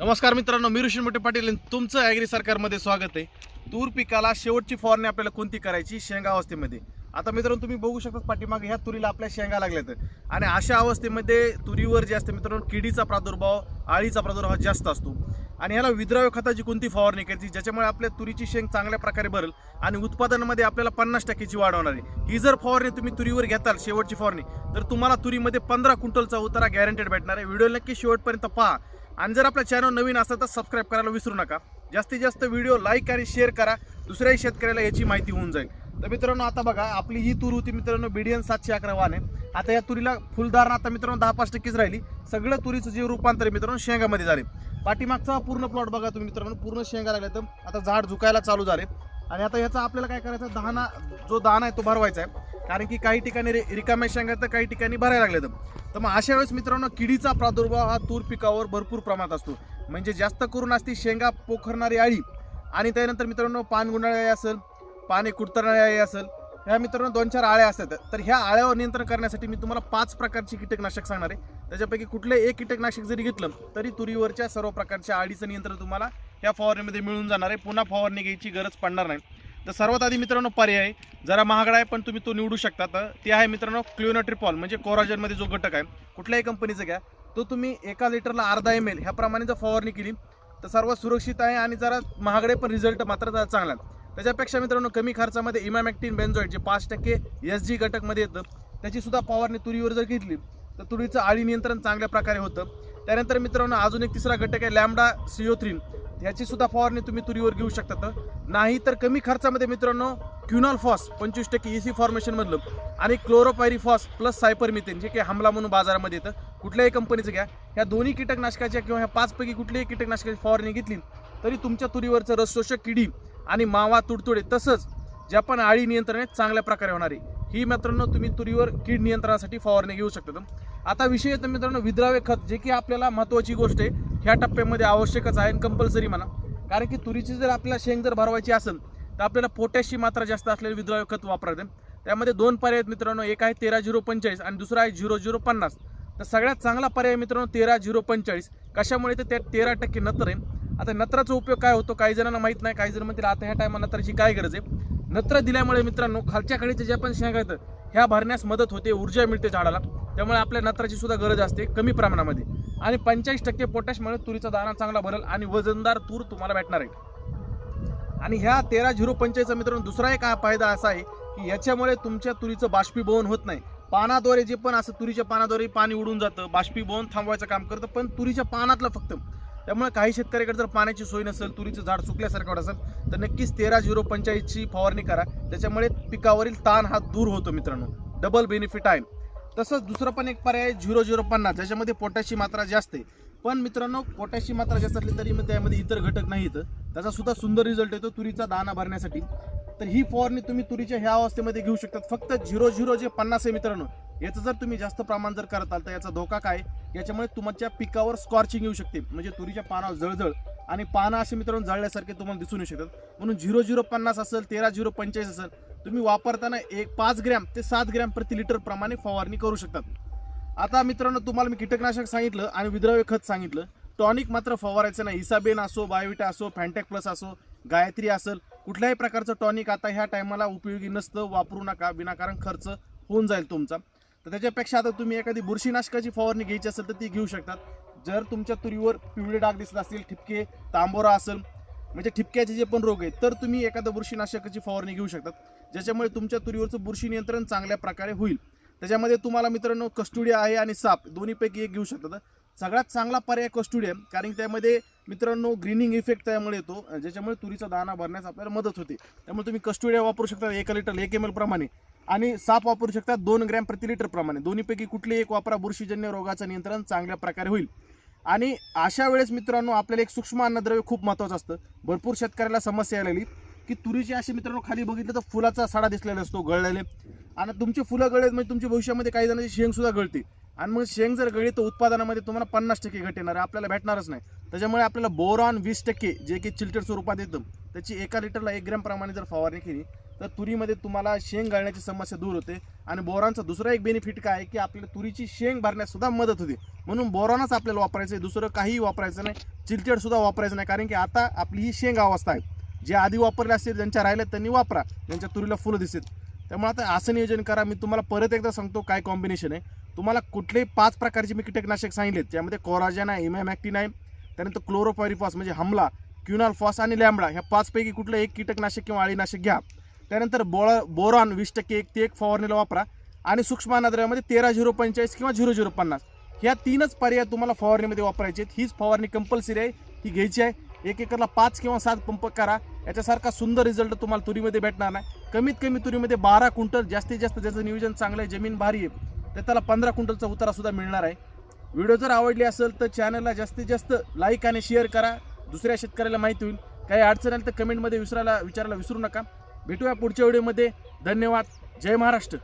नमस्कार मित्रांनो मी ऋषी मोठे पाटील तुमचं ॲग्री सरकारमध्ये स्वागत आहे. तूर पिकाला शेवटची फवारणी आपल्याला कोणती करायची? शेंगा अवस्थेमध्ये. आता मित्रांनो तुम्ही बघू शकता पाठीमागे ह्या तुरीला आपल्या शेंगा लागल्यात आणि अशा अवस्थेमध्ये तुरीवर जे असते मित्रांनो किडीचा प्रादुर्भाव आळीचा प्रादुर्भाव जास्त असतो. आणि ह्याला विद्राव्य खताची कोणती फवारणी करायची? ज्याच्यामुळे आपल्या तुरीची शेंग चांगल्या प्रकारे भरेल आणि उत्पादनामध्ये आपल्याला पन्नास टक्क्याची वाढ होणार आहे. ही जर फवारणी तुम्ही तुरीवर घेताल शेवटची फवारणी तर तुम्हाला तुरीमध्ये पंधरा क्विंटलचा उतारा गॅरंटेड भेटणार आहे. व्हिडिओ नक्की शेवटपर्यंत पहा. आणि जर आपल्या चॅनल नवीन असेल तर सबस्क्राईब करायला विसरू नका. जास्तीत जास्त व्हिडिओ लाईक आणि शेअर करा. दुसऱ्याही शेतकऱ्याला याची माहिती होऊन जाईल. तर मित्रांनो आता बघा आपली ही तूर होती मित्रांनो बीडीएन सातशे अकरा वाहन. आहे आता या तुरीला फुलधारणा आता मित्रांनो दहा पाच टक्केच राहिली. सगळं तुरीचं जे रूपांतर मित्रांनो शेंगामध्ये झाले. पाठीमागचा पूर्ण प्लॉट बघा तुम्ही मित्रांनो पूर्ण शेंगा लागल्या तर आता झाड झुकायला चालू झाले. आणि आता याचा आपल्याला काय करायचं दाना जो दाना आहे तो भरवायचा आहे. कारण की काही ठिकाणी रे रिकाम्या शेंगा तर काही ठिकाणी भरायला लागले तर मग अशा वेळेस मित्रांनो किडीचा प्रादुर्भाव हा तूर पिकावर भरपूर प्रमाणात असतो. म्हणजे जास्त करून असती शेंगा पोखरणारी आळी आणि त्यानंतर मित्रांनो पानगुंडाळी असेल पाणी कुडतरणारी आळी असेल ह्या मित्रांनो दोन चार आळ्या असतात. तर ह्या आळ्यावर नियंत्रण करण्यासाठी मी तुम्हाला पाच प्रकारची कीटकनाशक सांगणार आहे. त्याच्यापैकी कुठले एक कीटकनाशक जरी घेतलं तरी तुरीवरच्या सर्व प्रकारच्या आळीचं नियंत्रण तुम्हाला ह्या फवारणीमध्ये मिळून जाणार आहे. पुन्हा फवारणी घ्यायची गरज पडणार नाही. तर सर्वात आधी मित्रांनो पर्याय जरा महागडा आहे पण तुम्ही तो निवडू शकता. तर ते आहे मित्रांनो क्लिओनोट्रिपॉल म्हणजे कोराजनमध्ये जो घटक आहे कुठल्याही कंपनीचा घ्या. तो तुम्ही एका लिटरला अर्धा एम एल ह्याप्रमाणे जर फवारणी केली. तर सर्वात सुरक्षित आहे आणि जरा महागडे पण रिझल्ट मात्र जरा चांगला आहे. त्याच्यापेक्षा मित्रांनो कमी खर्चामध्ये इमॅमॅक्टिन बेन्झोइड जे पाच टक्के एस जी घटकमध्ये येतं त्याची सुद्धा फवारणी तुरीवर जर घेतली तर तुरीचं आळी नियंत्रण चांगल्या प्रकारे होतं. त्यानंतर मित्रांनो अजून एक तिसरा घटक आहे लॅमडा सिओथ्रीन. याची सुद्धा फवारणी तुम्ही तुरीवर घेऊ शकता नाही तर कमी खर्चामध्ये मित्रांनो क्युनॉल फॉस पंचवीस टक्के एसी फॉर्मेशनमधलं आणि क्लोरोपायरीफॉस प्लस सायपरमिथेन जे काही हमला म्हणून बाजारामध्ये येतं कुठल्याही कंपनीचं घ्या. ह्या दोन्ही कीटकनाशकाच्या किंवा ह्या पाचपैकी कुठल्याही कीटकनाशकाची फवारणी घेतली तरी तुमच्या तुरीवरचं रसशोषक किडी आणि मावा तुडतुडे तसंच ज्या पण आळी नियंत्रण आहे चांगल्या प्रकारे होणार. आहे ही मित्रांनो तुम्ही तुरीवर कीड नियंत्रणासाठी फवारणी घेऊ शकता आता विषय येतो मित्रांनो विद्राव्य खत जे की आपल्याला महत्त्वाची गोष्ट आहे ह्या टप्प्यामध्ये आवश्यकच आहे कंपल्सरी म्हणा. कारण की तुरीची जर आपल्याला शेंग जर भरवायची असेल तर आपल्याला पोटॅशची मात्रा जास्त असलेले विद्राव्य खत वापरायचं त्यामध्ये दोन पर्याय आहेत मित्रांनो. एक आहे तेरा झिरो पंचेचाळीस आणि दुसरा आहे झिरो झिरो पन्नास. तर सगळ्यात चांगला पर्याय मित्रांनो तेरा झिरो पंचेचाळीस. कशामुळे तर त्या तेरा टक्के नत्र आहे. आता नत्राचा उपयोग काय होतो काही जणांना माहीत नाही. काही जण म्हणतील आता ह्या टायमा नत्राची काय गरज आहे? नत्र दिल्यामुळे मित्रांनो खालच्या कळीच्या ज्या पण शेंगा आहेत ह्या भरण्यास मदत होते ऊर्जा मिळते झाडाला. त्यामुळे आपल्या नत्राची सुद्धा गरज असते कमी प्रमाणामध्ये. आणि पंचेचाळीस टक्के पोटॅशमुळे तुरीचा दाना चांगला भरेल आणि वजनदार तूर तुम्हाला भेटणार आहे. आणि ह्या तेरा झिरो पंचेचा मित्रांनो दुसरा एक हा फायदा असा आहे की याच्यामुळे तुमच्या तुरीचं बाष्पीभवन होत नाही. पानाद्वारे जे पण असं तुरीच्या पानाद्वारे पाणी उडून जातं बाष्पीभवन थांबवायचं काम करतं पण तुरीच्या पानातलं फक्त. त्यामुळे काही शेतकऱ्याकडे जर पाण्याची सोय नसेल तुरीचं झाड सुकल्यासारखं वाटत असेल तर नक्कीच तेरा झिरो पंचाळीसची फवारणी करा. त्याच्यामुळे पिकावरील ताण हा दूर होतो मित्रांनो. डबल बेनिफिट आहे. तसंच दुसरं पण एक पर्याय झिरो झिरो पन्नास ज्याच्यामध्ये पोटॅशची मात्रा जास्त आहे. पण मित्रांनो पोटॅशची मात्रा जास्त असली तरी मग त्यामध्ये इतर घटक नाही त्याचा सुद्धा सुंदर रिझल्ट येतो तुरीचा दाना भरण्यासाठी. तर ही फवारणी तुम्ही तुरीच्या ह्या अवस्थेमध्ये घेऊ शकतात. फक्त झिरो झिरो जे पन्नास आहे मित्रांनो याचं जर तुम्ही जास्त प्रमाण जर करताल तर याचा धोका काय? याच्यामुळे तुमच्या पिकावर स्कॉर्चिंग येऊ शकते. म्हणजे तुरीच्या पानावर जळजळ. आणि पानं असे मित्रांनो जळल्यासारखे तुम्हाला दिसून येऊ शकतात. म्हणून झिरो झिरो पन्नास असेल तेरा झिरो पंचेचाळीस असेल तुम्ही वापरताना एक पाच ग्रॅम ते सात ग्रॅम प्रति लिटर प्रमाणे फवारणी करू शकतात. आता मित्रांनो तुम्हाला मी कीटकनाशक सांगितलं आणि विद्राव्य खत सांगितलं. टॉनिक मात्र फवारायचं नाही. इसाबेन असो बायोविटा असो फॅन्टॅक प्लस असो गायत्री असेल कुठल्याही प्रकारचं टॉनिक आता ह्या टायमाला उपयोगी नसतं वापरू नका विनाकारण खर्च होऊन जाईल तुमचा. तर त्याच्यापेक्षा आता तुम्ही एखादी बुरशीनाशकाची फवारणी घ्यायची असेल तर ती घेऊ शकतात. जर तुमच्या तुरीवर पिवळे डाग दिसत असतील ठिपके तांबोरा असेल म्हणजे ठिपक्याचे जे पण रोग आहेत तर तुम्ही एखादं बुरशीनाशकाची फवारणी घेऊ शकतात. ज्याच्यामुळे तुमच्या तुरीवरचं बुरशी नियंत्रण चांगल्या प्रकारे होईल. त्याच्यामध्ये तुम्हाला मित्रांनो कस्टुडिया आहे आणि साप दोन्हीपैकी एक घेऊ शकतात. सगळ्यात चांगला पर्याय कस्टुडिया कारण त्यामध्ये मित्रांनो ग्रीनिंग इफेक्ट त्यामुळे येतो ज्याच्यामुळे तुरीचा दाणा भरण्यास आपल्याला मदत होते. त्यामुळे तुम्ही कस्टुडिया वापरू शकता एका लिटर एक एम एल प्रमाणे. आणि साप वापरू शकता दोन ग्रॅम प्रति लिटर प्रमाणे. दोन्हीपैकी कुठले एक वापरा बुरशीजन्य रोगाचं नियंत्रण चांगल्या प्रकारे होईल. आणि अशा वेळेस मित्रांनो आपल्याला एक सूक्ष्म अन्नद्रव्य खूप महत्त्वाचं असतं. भरपूर शेतकऱ्याला समस्या आलेली. की तुरीची अशी मित्रांनो खाली बघितलं तर फुलाचा साडा दिसलेला असतो गळलेले. आणि तुमची फुलं गळले म्हणजे तुमच्या भविष्यामध्ये काही जणांची शेंगसुद्धा गळते. आणि मग शेंग जर गळी तर उत्पादनामध्ये तुम्हाला पन्नास टक्के घट येणार आपल्याला भेटणारच नाही. त्याच्यामुळे आपल्याला बोरॉन वीस टक्के जे की चिल्टर स्वरूपात येतं त्याची एका लिटरला एक ग्रॅम प्रमाणे जर फवारणी केली तर तुरीमध्ये तुम्हाला शेंग गाळण्याची समस्या दूर होते. आणि बोरांचा दुसरा एक बेनिफिट काय आहे की आपल्याला तुरीची शेंग भरण्यास सुद्धा मदत होते. म्हणून बोरानच आपल्याला वापरायचं आहे. दुसरं काहीही वापरायचं नाही. चिलटेड सुद्धा वापरायचं नाही. कारण की आता आपली ही शेंग अवस्था आहे. जे आधी वापरले असतील ज्यांच्या राहिल्या त्यांनी वापरा. ज्यांच्या तुरीला फुलं दिसतील. त्यामुळे आता असं नियोजन करा. मी तुम्हाला परत एकदा सांगतो काय कॉम्बिनेशन आहे. तुम्हाला कुठलेही पाच प्रकारचे मी कीटकनाशक सांगितलेत. त्यामध्ये कोराजन आहे इमॅमॅक्टिन आहे. त्यानंतर क्लोरोपायरिफॉस म्हणजे हमला क्युनाल फॉस आणि लॅम्बडा. ह्या पाचपैकी कुठलं एक कीटकनाशक किंवा अळीनाशक घ्या. त्यानंतर बोळा बोरॉन वीस टक्के एक ते एक फवारणीला वापरा. आणि सूक्ष्म अन्नद्रव्यामध्ये तेरा झिरो पंचेचाळीस किंवा झिरो झिरो पन्नास. ह्या तीनच पर्याय तुम्हाला फवारणीमध्ये वापरायचे आहेत. हीच फवारणी कंपल्सरी आहे. ती घ्यायची आहे. एक एकरला पाच किंवा सात पंप करा. याच्यासारखा सुंदर रिझल्ट तुम्हाला तुरीमध्ये भेटणार नाही. कमीत कमी तुरीमध्ये बारा क्विंटल जास्तीत जास्त ज्याचं नियोजन चांगलं आहे जमीन भारी आहे तर त्याला पंधरा क्विंटलचा उतारासुद्धा मिळणार आहे. व्हिडिओ जर आवडली असेल तर चॅनलला जास्तीत जास्त लाईक आणि शेअर करा. दुसऱ्या शेतकऱ्याला माहिती होईल. काही अडचण आली तर कमेंटमध्ये विसरायला विचारायला विसरू नका. भेटूया पुढच्या व्हिडिओमध्ये. धन्यवाद. जय महाराष्ट्र.